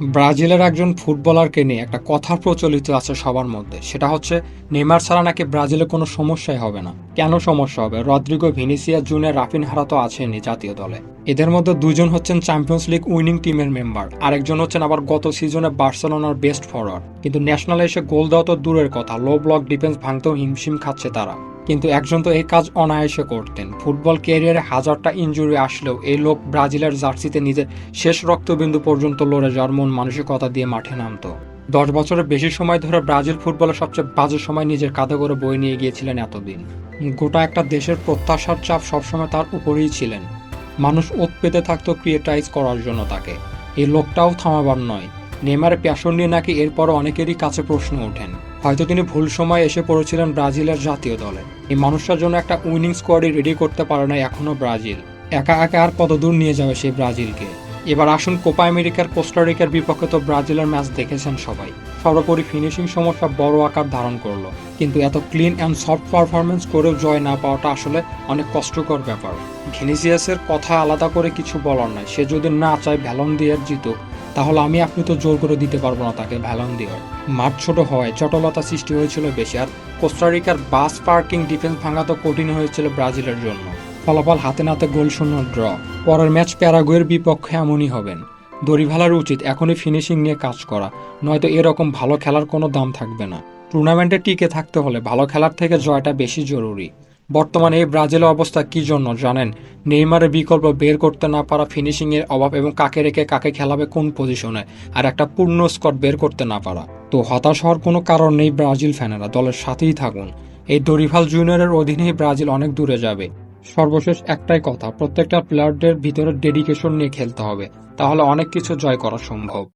ব্রাজিলের একজন ফুটবলারকে নিয়ে একটা কথা প্রচলিত আছে সবার মধ্যে। সেটা হচ্ছে নেমার ছাড়া নাকি ব্রাজিলে কোনো সমস্যাই হবে না। কেন সমস্যা হবে? রদ্রিগো ভিনিসিয়া জুনিয়র রাফিনহারা তো আছেনই জাতীয় দলে। এদের মধ্যে দুজন হচ্ছেন চ্যাম্পিয়ন্স লিগ উইনিং টিমের মেম্বার। আরেকজন হচ্ছেন আবার গত সিজনে বার্সেলোনার বেস্ট ফরওয়ার্ড কিন্তু ন্যাশনালে এসে গোল দেওয়া তো দূরের কথা। লো ব্লক ডিফেন্স ভাঙতেও হিমশিম খাচ্ছে তারা। কিন্তু একজন তো এই কাজ অনায়াসে করতেন। ফুটবল ক্যারিয়ারে হাজারটা ইনজুরি আসলেও এই লোক ব্রাজিলের জার্সিতে নিজের শেষ রক্তবিন্দু পর্যন্ত লড়ে যাওয়ার মন মানসিকতা দিয়ে মাঠে নামতো। দশ বছরের বেশি সময় ধরে ব্রাজিল ফুটবলের সবচেয়ে বাজে সময় নিজের কাঁধে করে বয়ে নিয়ে গিয়েছিলেন এতদিন। গোটা একটা দেশের প্রত্যাশার চাপ সবসময় তার উপরেই ছিলেন। মানুষ ওত পেতে থাকতো ক্রিয়েটাইজ করার জন্য তাকে। এই লোকটাও থামাবার নয়। নেমারের প্যাশন নিয়ে নাকি এরপরও অনেকেরই কাছে প্রশ্ন ওঠেন। হয়তো তিনি ভুল সময় এসে পড়েছিলেন ব্রাজিলের জাতীয় দলে। এই মানুষটার জন্য একটা উইনিং স্কোয়াডই রেডি করতে পারে না এখনও ব্রাজিল। একা একা আর কত দূর নিয়ে যাবে সেই ব্রাজিলকে? এবার আসুন কোপা আমেরিকার কোস্টারিকার বিপক্ষে তো ব্রাজিলের ম্যাচ দেখেছেন সবাই। সর্বোপরি ফিনিশিং সমস্যা বড় আকার ধারণ করল। কিন্তু এত ক্লিন অ্যান্ড সফট পারফরমেন্স করেও জয় না পাওয়াটা আসলে অনেক কষ্টকর ব্যাপার। ভিনিসিয়াসের কথা আলাদা করে কিছু বলার নাই। সে যদি না চায় ভ্যালন দিয়ে জিতুক তাহলে আমি আপনি তো জোর করে দিতে পারব না তাকে ভ্যালন দিয়ে। মাঠ ছোট হওয়ায় চটলতা সৃষ্টি হয়েছিল বেশি, আর কোস্টারিকার বাস পার্কিং ডিফেন্স ভাঙা তো কঠিন হয়েছিল ব্রাজিলের জন্য। ফলাফল হাতে নাতে গোল শূন্য, ড্র। পরের ম্যাচ প্যারাগুয়ের বিপক্ষে এমনই হবেন। দড়িভালার উচিত, এখনই ফিনিশিং নিয়ে কাজ করা, নয়তো এরকম ভালো খেলার কোনো দাম থাকবে না। টুর্নামেন্টে টিকে থাকতে হলে ভালো খেলার থেকে জয়টা বেশি জরুরি। বর্তমানে এই ব্রাজিলের অবস্থা কি জন্য জানেন? নেইমারের বিকল্প বের করতে না পারা ফিনিশিং এর অভাব এবং কাকে রেখে কাকে খেলাবে কোন পজিশনে আর একটা পূর্ণ স্কট বের করতে না পারা। তো হতাশ হওয়ার কোনো কারণ নেই ব্রাজিল ফ্যানেরা দলের সাথেই থাকুন। এই দরিভাল জুনিয়রের অধীনেই ব্রাজিল অনেক দূরে যাবে। সর্বশেষ একটাই কথা, প্রত্যেকটা প্লেয়ারদের ভিতরে ডেডিকেশন নিয়ে খেলতে হবে। তাহলে অনেক কিছু জয় করা সম্ভব।